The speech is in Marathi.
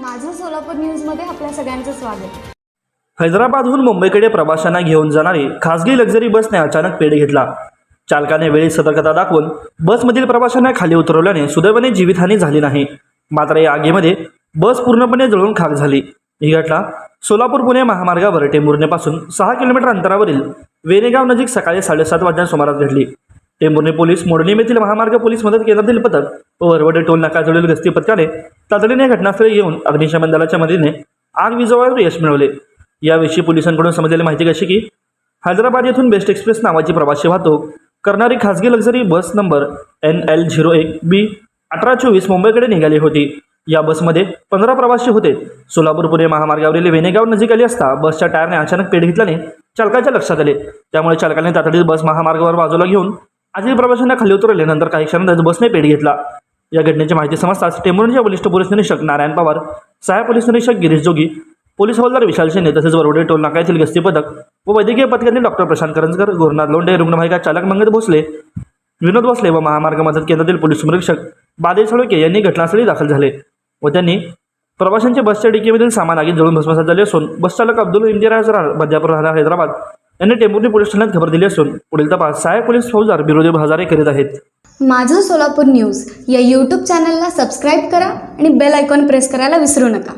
माझं सोलापूर न्यूजमध्ये आपल्या सगळ्यांचं स्वागत. हैदराबादहून मुंबईकडे प्रवाशांना घेऊन जाणारी खासगी लक्झरी बसने अचानक पेढ घेतला. चालकाने वेळी सतर्कता दाखवून बसमधील प्रवाशांना खाली उतरवल्याने सुदैवाने जीवितहानी झाली नाही. मात्र या आगीमध्ये बस पूर्णपणे जळून खाक झाली. ही घटना सोलापूर पुणे महामार्गावर टेंभुर्णीपासून सहा किलोमीटर अंतरावरील वेरेगाव नजीक सकाळी साडेसात वाजता सुमारास घडली. टेंभुर्णी पोलीस मोडणीम येथील महामार्ग पोलीस मदत केंद्रातील पथक व वरवडे टोल नाकाजवळील गस्ती पथकाने तातडीने घटनास्थळी येऊन अग्निशमन दलाच्या मदतीने आग विझवण्यावर यश मिळवले. याविषयी पोलिसांकडून समजलेली माहिती कशी की हैदराबाद येथून बेस्ट एक्सप्रेस नावाची प्रवासी वाहतूक करणारी खासगी luxury bus number N L zero एक बी अठरा चोवीस मुंबईकडे निघाली होती. या बसमध्ये पंधरा प्रवासी होते. सोलापूर पुणे महामार्गावरील वेनेगाव नजीक आली असता बसच्या टायरने अचानक पेट घेतल्याने चालकाच्या लक्षात आले. त्यामुळे चालकाने तातडीत बस महामार्गावर बाजूला घेऊन आजही प्रवाशांना खाली उतरवले नंतर काही क्षणातच बसने पेढ घेतला. या घटनेची माहिती समजताच टेंभुर्णीचे वरिष्ठ पोलीस निरीक्षक नारायण पवार सहाय्यक पोलीस निरीक्षक गिरीश जोगी पोलीस हवालदार विशाल शेने तसेच वरवडे टोल नाका येथील गस्ती पथक व वैद्यकीय पथकातील डॉक्टर प्रशांत करंजकर गुरुनाथ लोंढे रुग्णवाहिका चालक मंगत भोसले विनोद भोसले व महामार्ग मदत केंद्रातील पोलीस निरीक्षक बादे सळोके यांनी घटनास्थळी दाखल झाले व त्यांनी प्रवाशांच्या बसच्या डिकीमधील सामान आगीत जळून भस्मसात झाले असून बस चालक अब्दुल इंदिरा हजरा मध्यापूर राहणार हैदराबाद यांनी टेंभुर्णी पोलीस ठाण्यात खबर दिली असून पुढील तपास सहाय्यक पोलीस फौजदार विरोधी हजारे करीत आहेत. माझं सोलापूर न्यूज या यूट्यूब चॅनलला सबस्क्राईब करा आणि बेल आयकॉन प्रेस करायला विसरू नका.